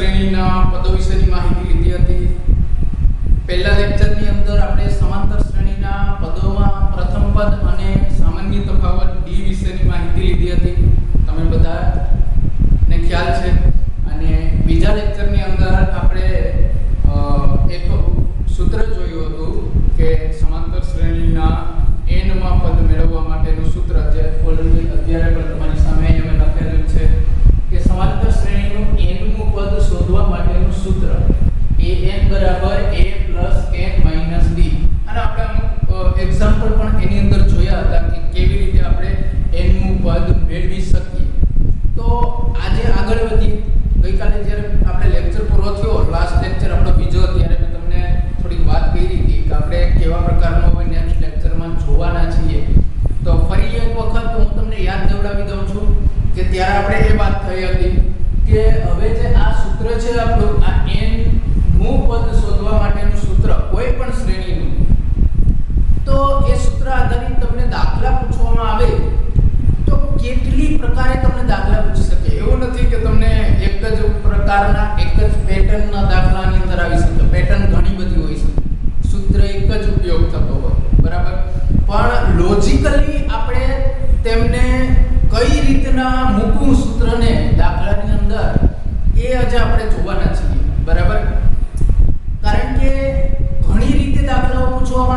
શ્રેણીના પદો વિશેની માહિતી લીધી હતી. પહેલા લેક્ચરની અંદર આપણે સમાંતર શ્રેણીના પદોમાં પ્રથમ પદ અને સામાન્ય તફાવત ડી વિશેની માહિતી લીધી હતી. તમે બધા ને ખ્યાલ છે. અને બીજા લેક્ચરની અંદર આપણે એક સૂત્ર જોયું હતું.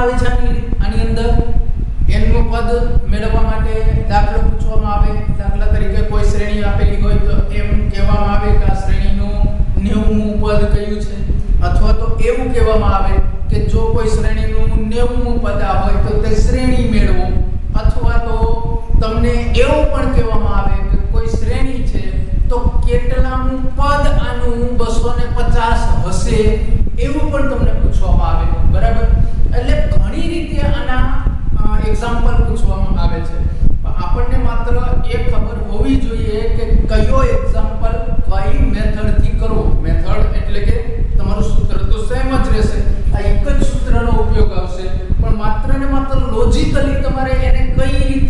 આવે છે આની અંદર. એમનું પદ મેળવવા માટે દાખલો પૂછવામાં આવે. દાખલા તરીકે કોઈ શ્રેણી આપેલી હોય તો એમ કહેવામાં આવે કે આ શ્રેણીનું નેવું પદ કયું છે? અથવા તો એવું કહેવામાં આવે કે જો કોઈ શ્રેણીનું નેવું પદ આ તો તે શ્રેણી મેળવો. અથવા તો તમને એવું પણ કહેવામાં આવે કે કોઈ શ્રેણી છે તો કેટલામું પદ આનું બસો ને પચાસ હશે એવું પણ તમને પૂછવામાં આવે. બરાબર? એટલે એક્ઝામ્પલ પૂછવામાં આવે છે. આપણને માત્ર એ ખબર હોવી જોઈએ કે કયો એક્ઝામ્પલ કઈ મેથડથી કરો મેથડ એટલે કે તમારું સૂત્ર તો સેમ જ રહેશે. આ એક જ સૂત્રનો ઉપયોગ આવશે. પણ માત્ર ને માત્ર લોજિકલી તમારે એને કઈ રીતે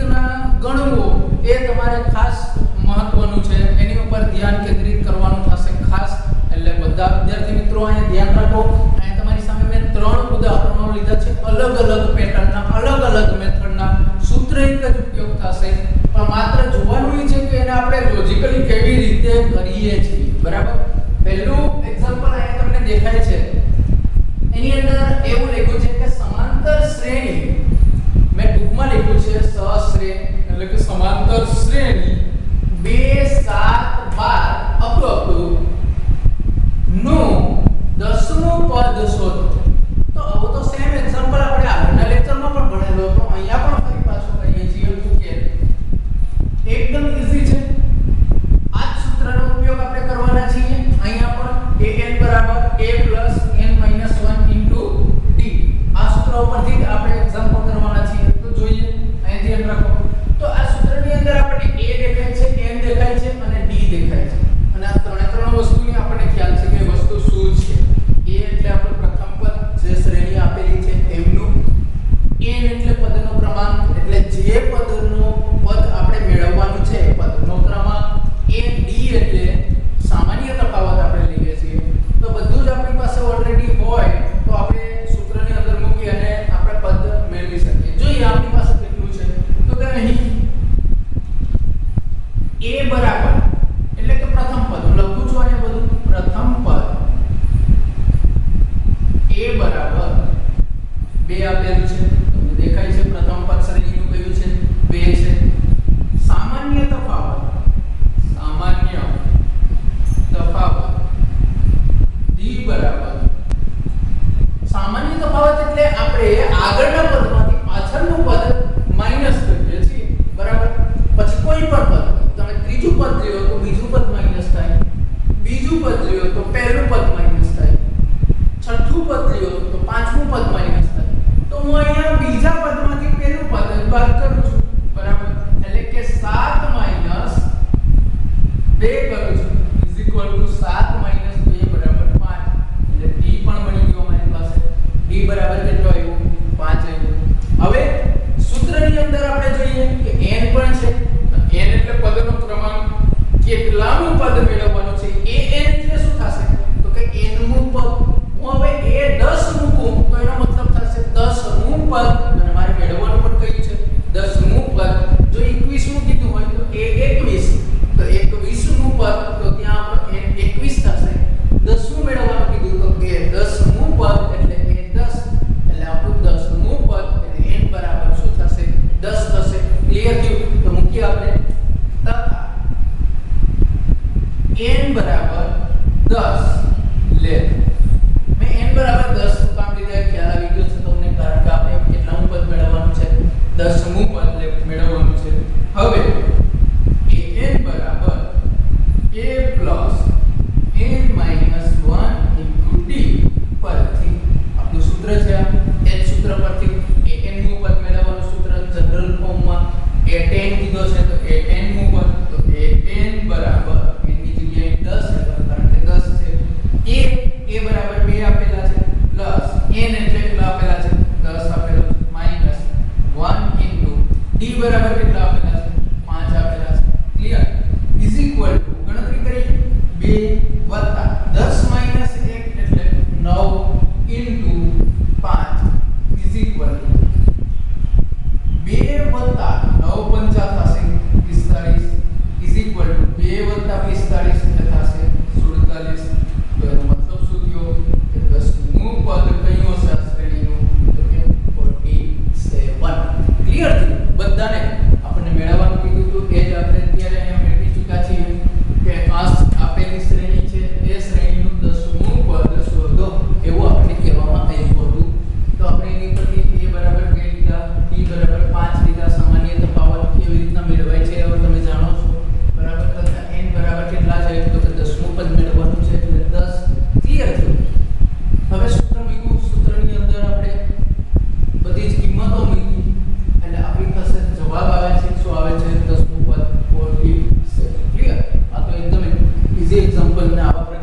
Yeah. up in દસમું પદ મેળવવાનું છે. હવે example now.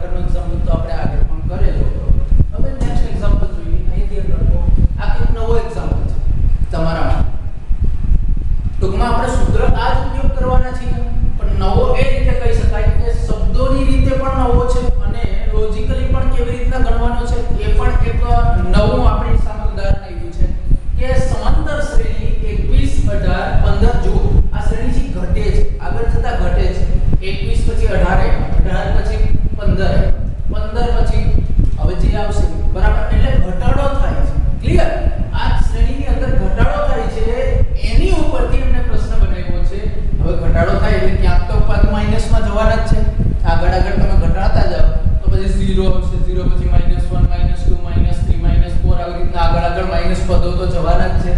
તો જવાના જ છે.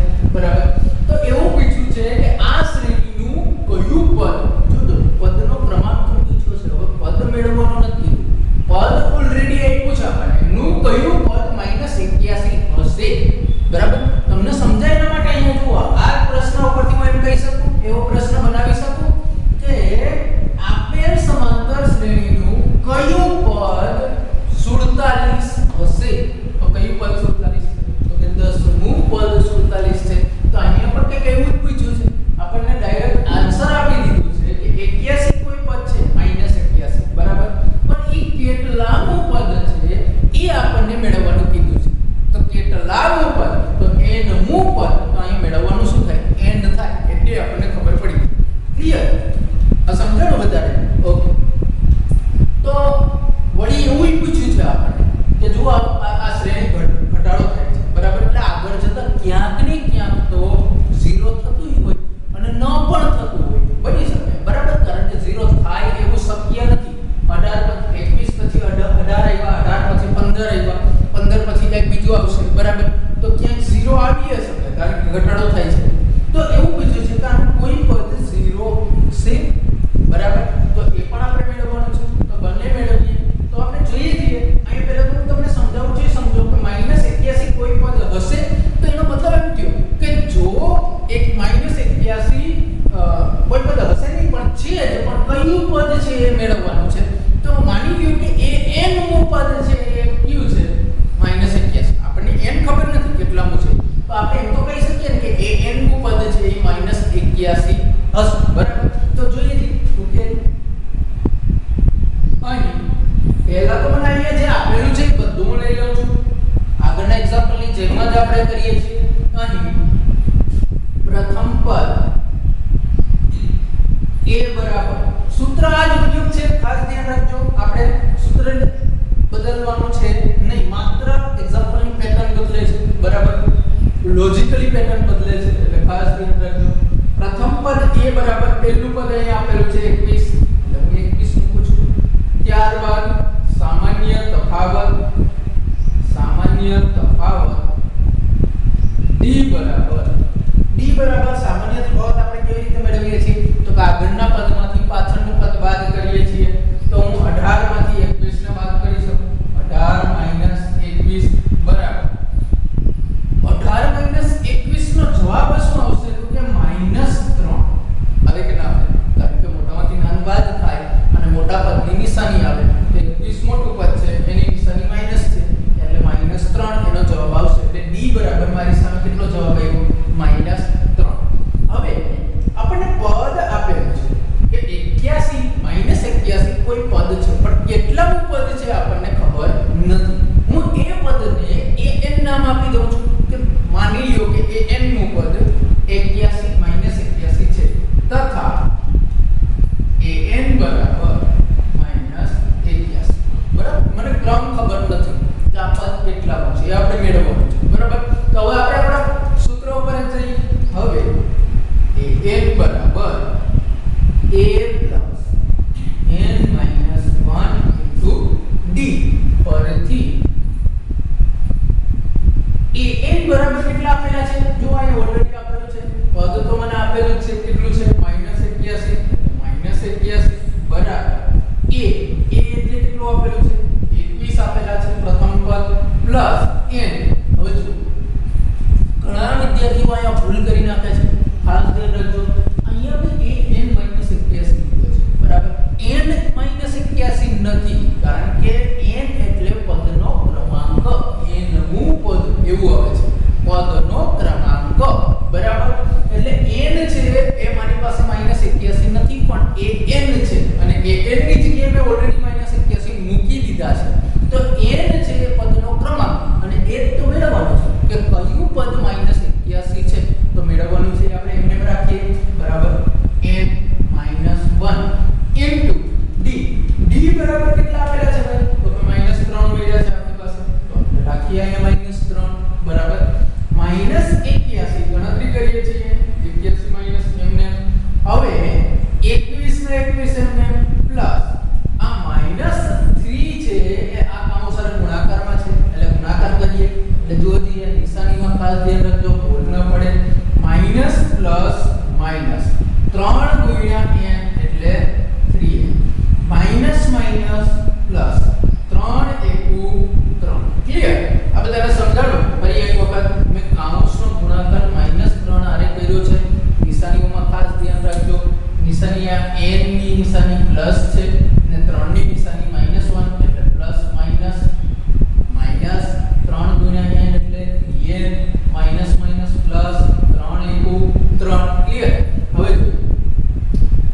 છે જ, પણ કયું પદ છે એ મેળવવાનું છે? તો માની લ્યો કે એ n નું પદ છે, એ કયું છે? માઇનસ એક્યાસી આપણને n ખબર નથી કેટલામું છે. તો આપણે એમ તો કહી શકીએ ને કે એ n નું પદ છે, એ માઇનસ એક્યાસી હશે. બરાબર? કેટલામું પદ છે આપણને ખબર નથી. હું એ પદને એ એમ નામ આપી દઉં છું કે માની લ્યો કે એ eine gewisse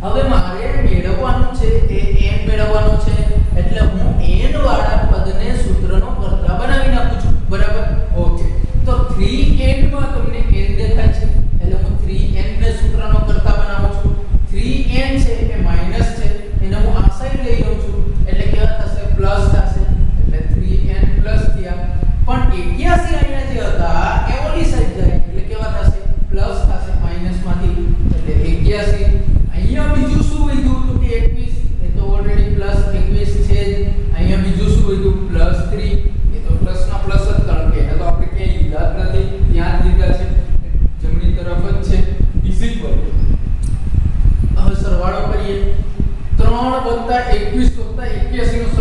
હવે મારે મેળવવાનું છે એ n મેળવવાનું છે એટલે ત્રણ વત્તા એકવીસ વત્તા એક્યાસી નો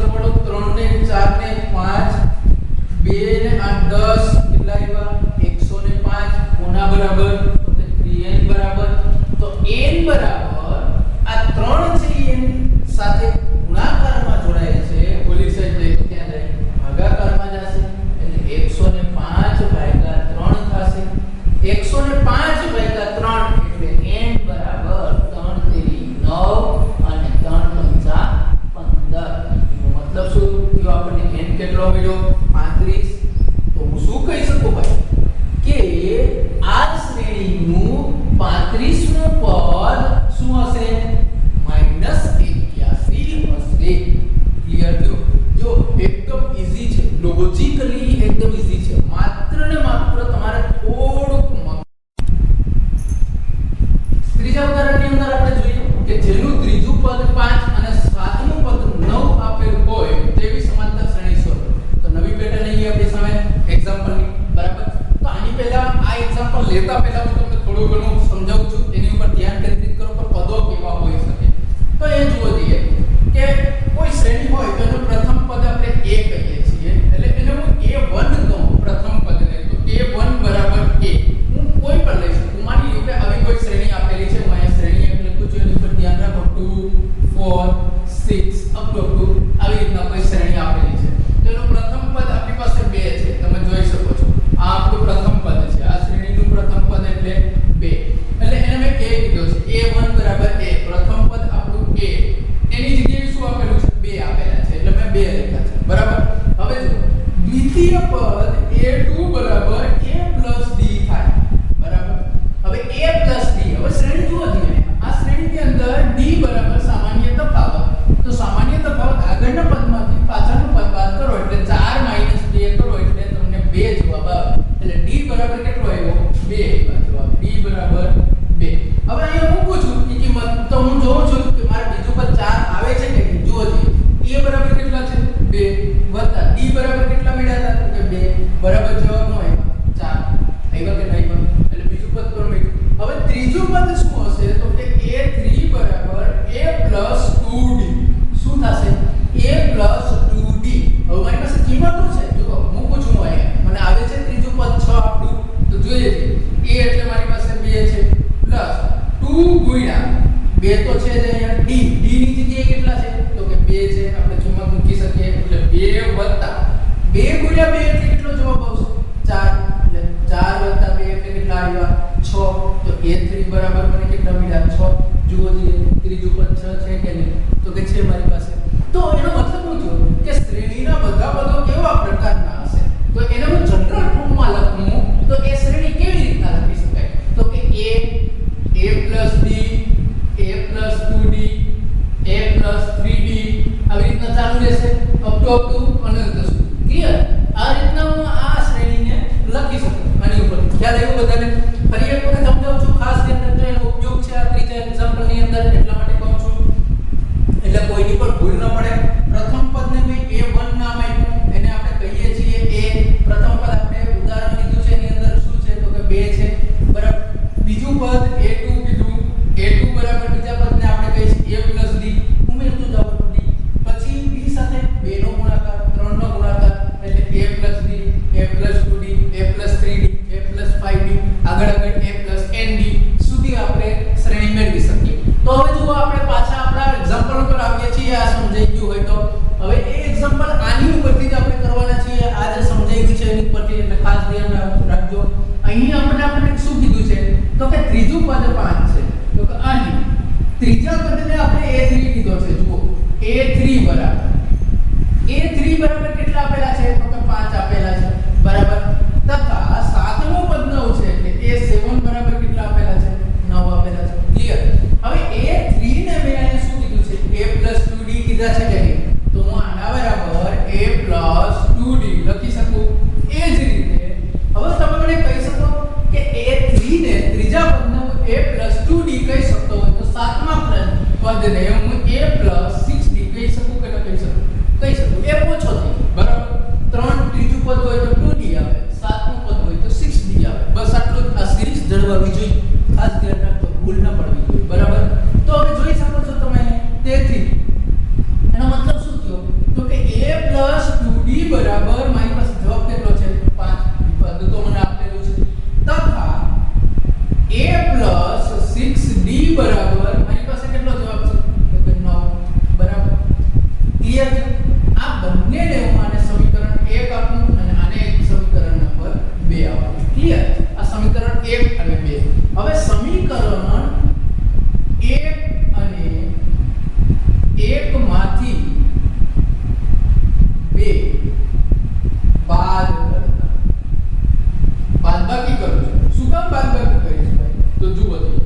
молоді to do again.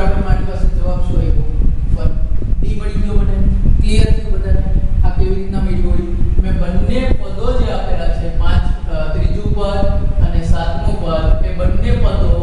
આપણે મારી પાસે જવાબ શું આવ્યો ડી મળી ગયો મને. ક્લિયર થયું બધાને? આ કેવી રીતના મેળવ્યું મેં બંને પદો જે આપેલા છે, પાંચ ત્રીજું પદ અને સાતમું પદ, એ બંને પદો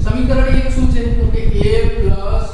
સમીકરણ 1 શું છે? તો કે a